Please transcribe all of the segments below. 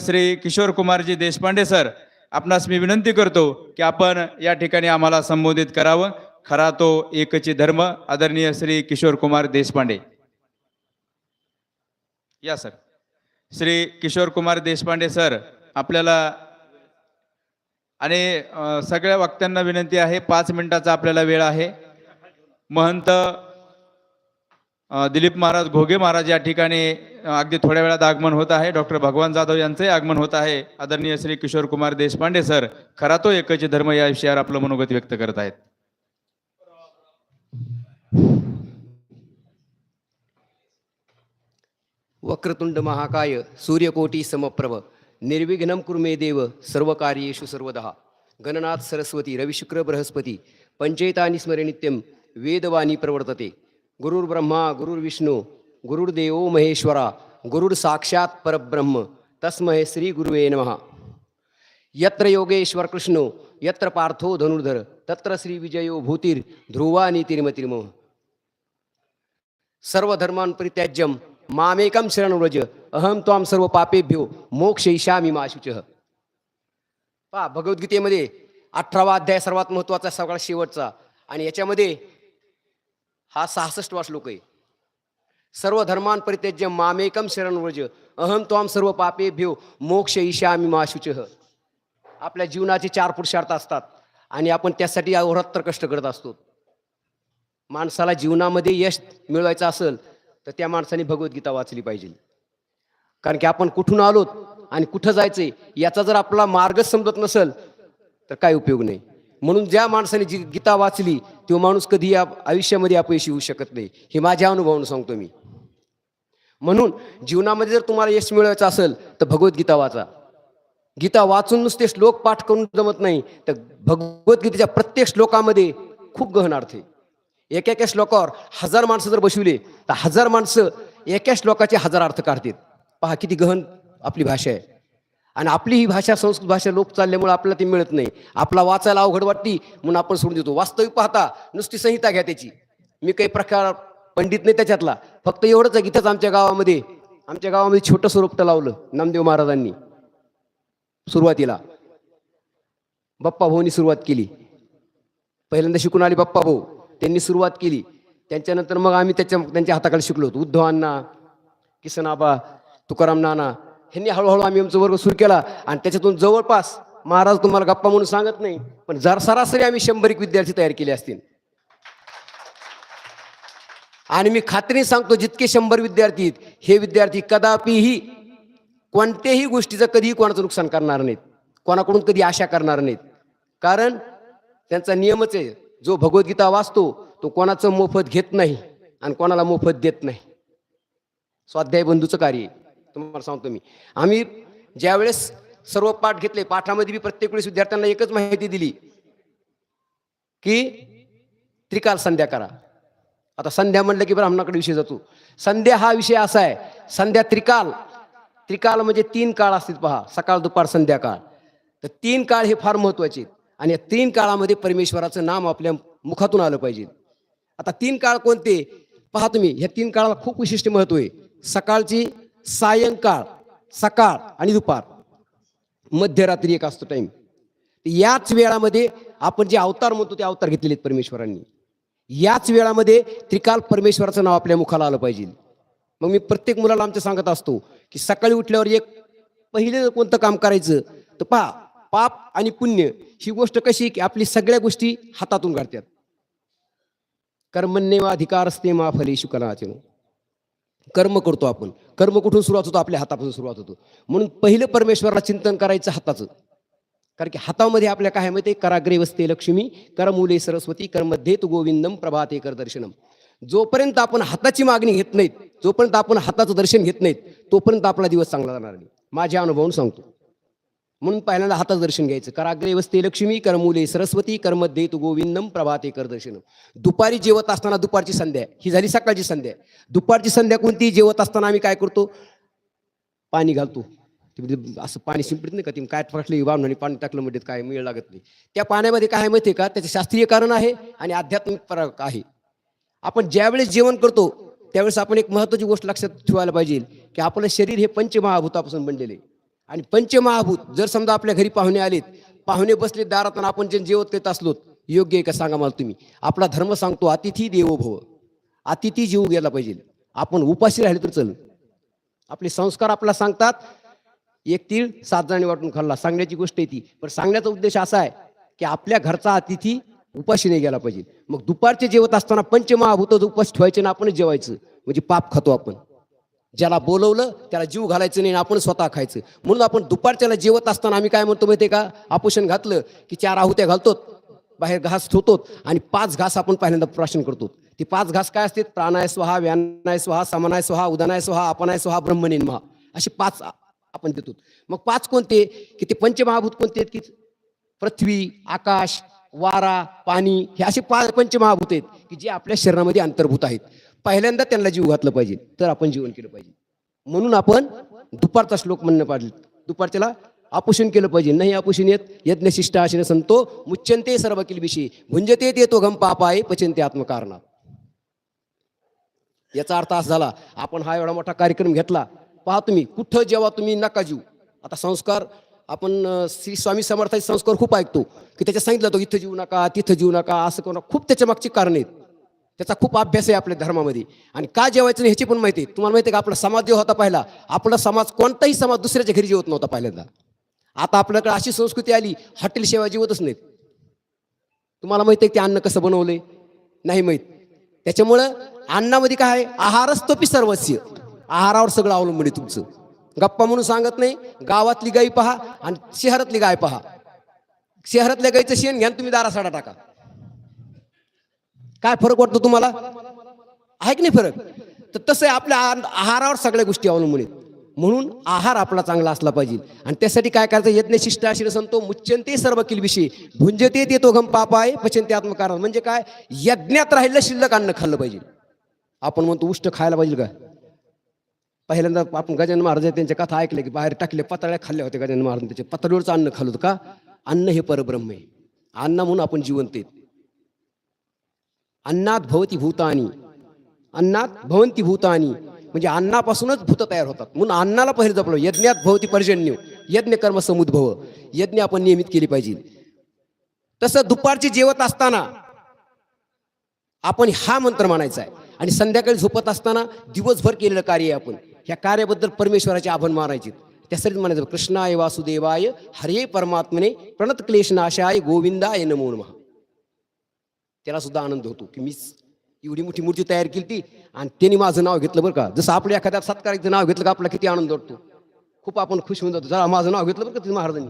Shri Kishore Kumarji Deshpande sir आपणास मी विनंती करतो की आपण या ठिकाणी आम्हाला संबोधित करावं. खरा तो एकची धर्म. आदरणीय श्री किशोर कुमार देशपांडे. या सर. श्री किशोर कुमार देशपांडे सर आपल्याला आणि सगळ्या वक्त्यांना विनंती आहे. पाच मिनिटाचा आपल्याला वेळ आहे. महंत दिलीप महाराज घोगे महाराज या ठिकाणी अगदी थोड्या वेळात आगमन होत आहे. डॉक्टर भगवान जाधव यांचंही आगमन होत आहे. आदरणीय श्री किशोर कुमार देशपांडे सर खरा तो एकच धर्म या विषयावर आपलं मनोगत व्यक्त करत आहेत. वक्रतुंड महाकाय सूर्यकोटी समप्रभ निर्विघ्नं कुर्मे देव सर्व कार्येषु सर्वदा. गणनाथ सरस्वती रविशुक्र बृहस्पती पंचेतानि स्मरे वेदवाणी प्रवर्तते. गुरुर्ब्रह्मा गुरुर्विष्णू गुरुर्देवो महेश्वरा गुरुर्साक्षात् परब्रह्म. तस्मै श्री गुरुवे नमः. यत्र योगेश्वर कृष्णो यत्र पार्थो धनुर्धर तत्र श्री विजयो भूतीर ध्रुवा नीतिर्मतिर्म सर्व धर्मान परित्याज्यम मामेकम शरणव्रज अहम त्वाम सर्व पापेभ्यो मोक्षयिष्यामि मा माशुच पा भगवद्गीतेमध्ये अठरावा अध्याय सर्वात महत्त्वाचा सगळा शेवटचा. आणि याच्यामध्ये हा सहासष्टवा श्लोक आहे. सर्व धर्मान मामेकम मामेकम शरणव्रज अहम त्वाम सर्व पापे पापेभ्यो मोक्ष ईशामी माशुच आपल्या जीवनाचे चार पुरुषार्थ असतात. आणि आपण त्यासाठी अहोरात्र कष्ट करत असतो. माणसाला जीवनामध्ये यश मिळवायचं असेल तर त्या माणसाने भगवद्गीता वाचली पाहिजे. कारण की आपण कुठून आलोत आणि कुठं जायचंय याचा जर आपला मार्गच समजत नसेल तर काय उपयोग नाही. म्हणून ज्या माणसाने जी गीता वाचली तो माणूस कधी या आयुष्यामध्ये अपयशी होऊ शकत नाही. हे माझ्या अनुभवानं सांगतो मी. म्हणून जीवनामध्ये जर तुम्हाला यश मिळवायचं असेल तर भगवद्गीता वाचा. गीता वाचून नुसते श्लोक पाठ करून जमत नाही तर भगवद्गीतेच्या प्रत्येक श्लोकामध्ये खूप गहन अर्थ आहे. एका एका श्लोकावर हजार माणसं जर बसविले तर हजार माणसं एका श्लोकाचे हजार अर्थ काढतात पहा किती गहन आपली भाषा आहे. आणि आपली ही भाषा संस्कृत भाषा लोप चालल्यामुळे आपल्याला ती मिळत नाही. आपला वाचायला अवघड वाटती म्हणून आपण सोडून देतो. वास्तविक पाहता नुसती संहिता घ्या त्याची. मी काही प्रकार पंडित नाही त्याच्यातला. फक्त एवढंच आहे गीताच आमच्या गावामध्ये आमच्या गावामध्ये छोटं स्वरूप लावलं नामदेव महाराजांनी. सुरुवातीला. बाप्पा भाऊनी सुरुवात केली. पहिल्यांदा शिकून आली बाप्पा भाऊ. त्यांनी सुरुवात केली. त्यांच्यानंतर मग आम्ही त्याच्या त्यांच्या हाताखाली शिकलो होतो. उद्धव अण्णा किसन आबा तुकाराम नाना ह्यांनी हळूहळू आम्ही आमचा वर्ग सुरू केला. आणि त्याच्यातून जवळपास महाराज तुम्हाला गप्पा म्हणून सांगत नाही पण जर सरासरी आम्ही शंभर एक विद्यार्थी तयार केले असतील. आणि मी खात्रीने सांगतो जितके शंभर विद्यार्थी आहेत हे विद्यार्थी कदापिही कोणत्याही गोष्टीचं कधीही कोणाचं नुकसान करणार नाहीत. कोणाकडून कधी आशा करणार नाहीत. कारण त्यांचा नियमच आहे जो भगवद्गीता वाचतो तो कोणाचं मोफत घेत नाही आणि कोणाला मोफत देत नाही. स्वाध्याय बंधूचं कार्य आहे. तुम्हाला सांगतो मी. आम्ही ज्यावेळेस सर्व पाठ घेतले पाठामध्ये मी प्रत्येक वेळेस विद्यार्थ्यांना एकच माहिती दिली की त्रिकाल संध्या करा. आता संध्या म्हणलं की ब्राह्मणाकडे विषय जातो. संध्या हा विषय असा आहे संध्या त्रिकाल त्रिकाल म्हणजे तीन काळ असतील पहा सकाळ दुपार संध्याकाळ तर तीन काळ हे फार महत्त्वाचे आहेत आणि या तीन काळामध्ये परमेश्वराचं नाम आपल्या मुखातून आलं पाहिजे. आता तीन काळ कोणते? पहा तुम्ही ह्या तीन काळाला खूप विशिष्ट महत्त्व आहे. सकाळची सायंकाळ सकाळ आणि दुपार. मध्यरात्री एक असतो टाइम याच वेळामध्ये आपण जे अवतार म्हणतो ते अवतार घेतलेले आहेत परमेश्वरांनी. याच वेळामध्ये त्रिकाल परमेश्वराचं नाव आपल्या मुखाला आलं पाहिजे. मग मी प्रत्येक मुलाला आमच्या सांगत असतो की सकाळी उठल्यावर एक पहिले कोणतं काम करायचं? तर पहा पाप आणि पुण्य ही गोष्ट कशी की आपली सगळ्या गोष्टी हातातून काढतात कर्मण्येवा अधिकार असते मा फलेशु कलाचे कर्म करतो आपण. कर्म कुठून सुरुवात होतो? आपल्या हातापासून सुरुवात होतो. म्हणून पहिलं परमेश्वराला चिंतन करायचं हाताचं. कारण की हातामध्ये आपल्या काय माहिती कराग्रे वसते लक्ष्मी करमुले सरस्वती करमध्ये तू गोविंदम प्रभाते कर दर्शनम. जोपर्यंत आपण हाताची मागणी घेत नाहीत जोपर्यंत आपण हाताचं दर्शन घेत नाहीत तोपर्यंत आपला दिवस चांगला जाणार नाही. माझ्या अनुभवून सांगतो. म्हणून पहिल्यांदा हातात दर्शन घ्यायचं. कराग्रे वस्ते लक्ष्मी करमुले सरस्वती करमध्ये तू गोविंदम प्रभाते कर दर्शन. दुपारी जेवत असताना दुपारची संध्या ही झाली सकाळची संध्या दुपारची संध्या कोणती? जेवत असताना आम्ही काय करतो? पाणी घालतो. असं पाणी शिंपडत नाही का? ती काय टाकलं वाढून पाणी टाकलं म्हणजे काय मिळ लागत नाही. त्या पाण्यामध्ये काय माहिती आहे का? त्याचं शास्त्रीय कारण आहे आणि आध्यात्मिक फरक आहे. आपण ज्यावेळेस जेवण करतो त्यावेळेस आपण एक महत्त्वाची गोष्ट लक्षात ठेवायला पाहिजे की आपलं शरीर हे पंचमहाभूतापासून बनलेले आहे. आणि पंचमहाभूत जर समजा आपल्या घरी पाहुणे आलेत पाहुणे बसले दारात आणि आपण जे जेवत येत असलो योग्य आहे का सांगा मला तुम्ही? आपला धर्म सांगतो अतिथी देवो भव. अतिथी जीव गेला पाहिजे. आपण उपाशी राहिले तर चल. आपले संस्कार आपला सांगतात. एक तीळ सात जणी वाटून खाल्ला. सांगण्याची गोष्ट आहे ती. पण सांगण्याचा उद्देश असा आहे की आपल्या घरचा अतिथी उपाशी नाही गेला पाहिजे. मग दुपारचे जेवत असताना पंचमहाभूत उपास ठेवायचे ना आपणच जेवायचं. म्हणजे पाप खातो आपण. ज्याला बोलवलं त्याला जीव घालायचं नाही आणि आपण स्वतः खायचं. म्हणून आपण दुपारच्याला जेवत असताना आम्ही काय म्हणतो माहिती का? आपोषण घातलं की चार आहुत्या घालतो बाहेर घास ठेवतो आणि पाच घास आपण पहिल्यांदा प्राशन करतो ती पाच घास काय असतात? प्राणाय स्वहा व्यानाय स्वहा समनाय स्वहा उदनाय स्वहा अपनाय स्वहा ब्रह्मनिन महा असे पाच आपण देतो मग पाच कोणते? की ते पंचमहाभूत कोणते आहेत की पृथ्वी आकाश वारा पाणी हे असे पाच पंचमहाभूत आहेत की जे आपल्या शरीरामध्ये अंतर्भूत आहेत. पहिल्यांदा त्यांना जीव घातलं पाहिजे तर आपण जीवन केलं पाहिजे. म्हणून आपण दुपारचा श्लोक म्हणणं पाहिजे दुपारच्याला आपोषण केलं पाहिजे. नाही आपोषण येत यज्ञशिष्ट आशिन संतो मुच्यंते सर्व किलबिशी भुंजते ते तो गम पापाय पचनते आत्मकारणात. याचा अर्थ असा झाला आपण हा एवढा मोठा कार्यक्रम घेतला. पहा तुम्ही कुठं जेव्हा तुम्ही नका जीव. आता संस्कार आपण श्री स्वामी समर्थाचे संस्कार खूप ऐकतो की त्याच्यात सांगितलं तो इथं जीव नका तिथं जीव नका असं करू नका खूप त्याच्या मागची कारण आहेत. त्याचा खूप अभ्यास आहे आपल्या धर्मामध्ये. आणि का जेवायचं नाही ह्याची पण माहिती आहे. तुम्हाला माहिती आहे का आपला समाज जो होता पहिला आपला समाज कोणताही समाज दुसऱ्याच्या घरी जेवत नव्हता पहिल्यांदा. आता आपल्याकडे अशी संस्कृती आली हॉटेल सेवा जेवतच नाहीत. तुम्हाला माहिती आहे की ते अन्न कसं बनवलंय नाही माहीत. त्याच्यामुळं अन्नामध्ये काय आहे? आहारच तोपी सर्वस्व. आहारावर सगळं अवलंबून आहे तुमचं. गप्पा म्हणून सांगत नाही गावातली गाई पहा आणि शहरातली गाय पहा. शहरातल्या गाईचं शेण घ्या तुम्ही दारासाडा टाका. काय फरक वाटतो तुम्हाला? आहे की नाही फरक? तर तसं आहे आपल्या आहारावर सगळ्या गोष्टी अवलंबून आहेत. म्हणून आहार आपला चांगला असला पाहिजे. आणि त्यासाठी काय करायचं? यज्ञशिष्ट आशिर संतो मुच्यंते सर्व किलबिशी. भुंजते ते तो घम पाप आहे पचनते आत्मकारण. म्हणजे काय? यज्ञात राहिलं शिल्लक अन्न खाल्लं पाहिजे. आपण म्हणतो उष्ट खायला पाहिजे का? पहिल्यांदा आपण गजानन महाराज त्यांच्या कथा ऐकल्या की बाहेर टाकले पतळ्या खाल्ल्या होत्या गजानन महाराज त्याचे पतळीवरचं अन्न खाल्लं होतं का? अन्न हे परब्रह्म आहे. अन्न म्हणून आपण जिवंत आहेत. अन्नात भवती भूतानी। अन्नात भवंती भूतानी। म्हणजे अन्नापासूनच भूत तयार होतात। म्हणून अन्नाला पहिले जपलं यज्ञात भवती पर्जन्य। यज्ञ कर्म समुद्भव। यज्ञ आपण नियमित केली पाहिजे। तसं दुपारची जेवत असताना आपण हा मंत्र म्हणायचा आहे. आणि संध्याकाळी झोपत असताना दिवसभर केलेलं कार्य आहे आपण. ह्या कार्याबद्दल परमेश्वराचे आभार मानायचे त्यासाठी म्हणायचं कृष्णाय वासुदेवाय हरे परमात्मने प्रणत क्लेशनाशाय गोविंदाय नमो नमः. त्याला सुद्धा आनंद होतो की मी एवढी मोठी मूर्ती तयार केली ती आणि त्यांनी माझं नाव घेतलं बरं का. जसं आपल्या एखाद्या सत्काराचं नाव घेतलं का आपला किती आनंद वाटतो. खूप आपण खुश होऊन जातो. जरा माझं नाव घेतलं बरं का तुम्ही महाराजांनी.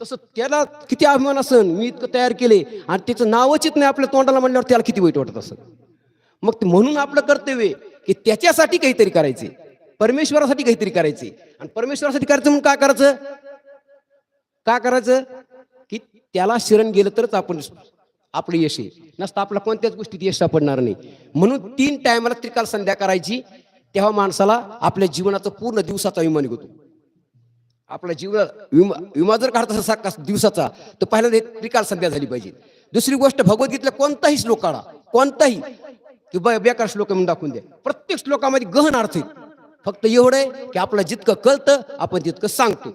तसं त्याला किती अभिमान असन. मी इतकं तयार केले आणि त्याचं नावच येत नाही आपल्या तोंडाला म्हणल्यावर त्याला किती वाईट वाटत असं मग म्हणून आपलं कर्तव्य की त्याच्यासाठी काहीतरी करायचे. परमेश्वरासाठी काहीतरी करायचे. आणि परमेश्वरासाठी करायचं म्हणून काय करायचं? का करायचं? की त्याला शरण गेलं तरच आपण आपलं यश आहे. नसतं आपला कोणत्याच गोष्टीत यश सापडणार नाही. म्हणून तीन टायमाला त्रिकाल संध्या करायची तेव्हा माणसाला आपल्या जीवनाचा पूर्ण दिवसाचा विमा निघतो. आपला जीव विमा विमा जर काढत दिवसाचा तर पहिल्यांदा त्रिकाल संध्या झाली पाहिजे. दुसरी गोष्ट भगवद्गीतल्या कोणताही श्लोक काढा कोणताही की बेकार श्लोक म्हणून दाखवून द्या. प्रत्येक श्लोकामध्ये गहन अर्थ आहे. फक्त एवढं आहे की आपलं जितकं कळतं आपण तितकं सांगतो.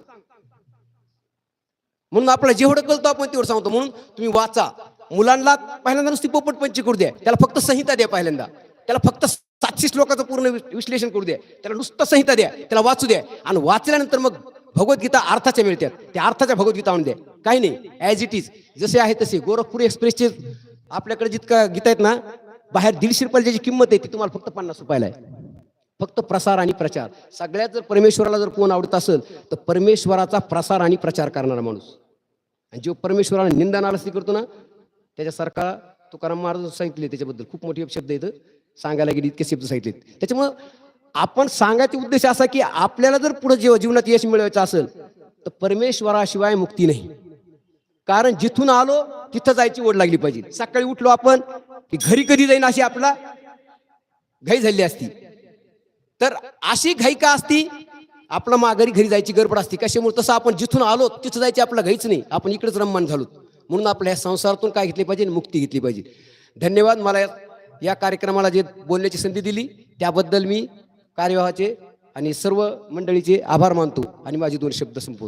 म्हणून आपलं जेवढं कळतं आपण तेवढं सांगतो. म्हणून तुम्ही वाचा. मुलांना पहिल्यांदा नुसती पोपट पंची करू द्या त्याला फक्त संहिता द्या पहिल्यांदा. त्याला फक्त सातशे श्लोकाचं पूर्ण विश्लेषण करू द्या त्याला नुसतं संहिता द्या त्याला वाचू द्या आणि वाचल्यानंतर मग भगवद्गीता अर्थाच्या मिळतात. त्या अर्थाच्या भगवद्गीता आणून द्या काही नाही. ॲज इट इज जसे आहे तसे. गोरखपूर एक्सप्रेसचे आपल्याकडे जितका गीता आहेत ना बाहेर दीडशे रुपयाला ज्याची किंमत आहे ती तुम्हाला फक्त पन्नास रुपयाला आहे. फक्त प्रसार आणि प्रचार. सगळ्यात जर परमेश्वराला जर कोण आवडत असेल तर परमेश्वराचा प्रसार आणि प्रचार करणारा माणूस. आणि जो परमेश्वराला निंदा नालस्ती करतो ना त्याच्यासारखा तुकाराम महाराज सांगितले त्याच्याबद्दल. खूप मोठे शब्द इथं सांगायला गेले इतके शब्द सांगितले त्याच्यामुळं आपण सांगायचा उद्देश असा की आपल्याला जर पुढे जेव्हा जीवनात यश मिळवायचं असेल तर परमेश्वराशिवाय मुक्ती नाही. कारण जिथून आलो तिथं जायची ओढ लागली पाहिजे. सकाळी उठलो आपण की घरी कधी जाईन अशी आपला घाई झाली असती. तर अशी घाई का असती? आपला माघारी घरी जायची गडबड असते. कशामुळे? तसं आपण जिथून आलो तिथं जायची आपला घाईच नाही. आपण इकडेच रममान झालो म्हणून आपल्या ह्या संसारातून काय घेतली पाहिजे? मुक्ती घेतली पाहिजे. धन्यवाद. मला या- या कार्यक्रमाला जे बोलण्याची संधी दिली त्याबद्दल मी कार्यवाहाचे आणि सर्व मंडळीचे आभार मानतो आणि माझे दोन शब्द संपवतो.